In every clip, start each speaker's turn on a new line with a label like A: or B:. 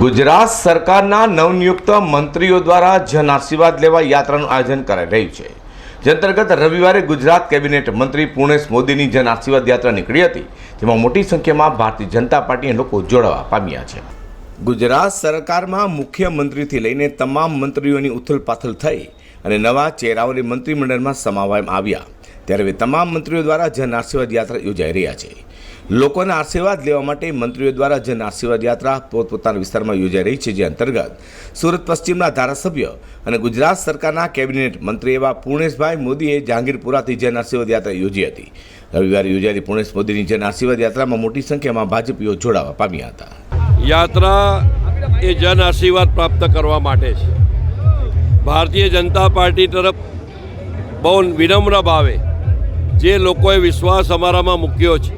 A: ગુજરાત સરકારના નવનિયુક્ત મંત્રીઓ દ્વારા જન આશીર્વાદ લેવા યાત્રાનું આયોજન કરાઈ રહ્યું છે. જે અંતર્ગત રવિવારે ગુજરાત કેબિનેટ મંત્રી પૂર્ણેશ મોદીની જન આશીર્વાદ યાત્રા નીકળી હતી. જેમાં મોટી સંખ્યામાં ભારતીય જનતા પાર્ટીના લોકો જોડાવા પામ્યા છે. ગુજરાત સરકારમાં મુખ્યમંત્રીથી લઈને તમામ મંત્રીઓની ઉથલપાથલ થઈ અને નવા ચહેરાઓને મંત્રીમંડળમાં સમાવવામાં આવ્યા. ત્યારે તમામ મંત્રીઓ દ્વારા જન આશીર્વાદ યાત્રા યોજાઈ રહ્યા છે. લોકોના આશીર્વાદ લેવા માટે મંત્રીઓ દ્વારા જન આશીર્વાદ યાત્રા પોતપોતાના વિસ્તારમાં યોજાઈ રહી છે, જે અંતર્ગત સુરત પશ્ચિમના ધારાસભ્ય અને ગુજરાત સરકારના કેબિનેટ મંત્રી એવા પૂર્ણેશભાઈ મોદીએ જહાંગીરપુરાથી જન આશીર્વાદ યાત્રા યોજી હતી. રવિવારે યોજાયેલી પૂર્ણેશ મોદીની જન આશીર્વાદ યાત્રામાં મોટી સંખ્યામાં ભાજપીઓ જોડાવા પામ્યા હતા.
B: યાત્રા એ જન આશીર્વાદ પ્રાપ્ત કરવા માટે છે. ભારતીય જનતા પાર્ટી તરફ બહુ વિનમ્ર ભાવે જે લોકોએ વિશ્વાસ અમારામાં મૂક્યો છે,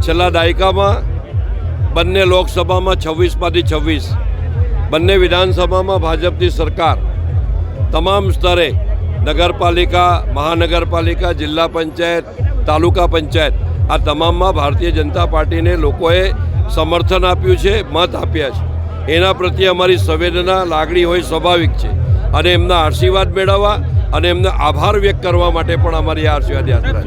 B: છેલ્લા દાયકામાં બંને લોકસભામાં છવ્વીસમાંથી છવ્વીસ, બંને વિધાનસભામાં ભાજપની સરકાર, તમામ સ્તરે નગરપાલિકા, મહાનગરપાલિકા, જિલ્લા પંચાયત, તાલુકા પંચાયત, આ તમામમાં ભારતીય જનતા પાર્ટીને લોકોએ સમર્થન આપ્યું છે, મત આપ્યા છે. એના પ્રત્યે અમારી સંવેદના, લાગણી હોય, સ્વાભાવિક છે. અને એમના આશીર્વાદ મેળવવા અને એમને આભાર વ્યક્ત કરવા માટે પણ અમારી આ આશીર્વાદ યાત્રા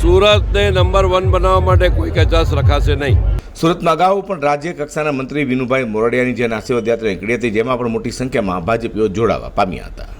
B: સુરતને નંબર વન બનાવવા માટે કોઈ કચાશ રખાશે નહીં.
A: સુરતમાં અગાઉ પણ રાજ્ય કક્ષાના મંત્રી વિનુભાઈ મોરડિયાની જે આશીર્વાદ યાત્રા નીકળી હતી જેમાં પણ મોટી સંખ્યામાં ભાજપીઓ જોડાવા પામ્યા હતા.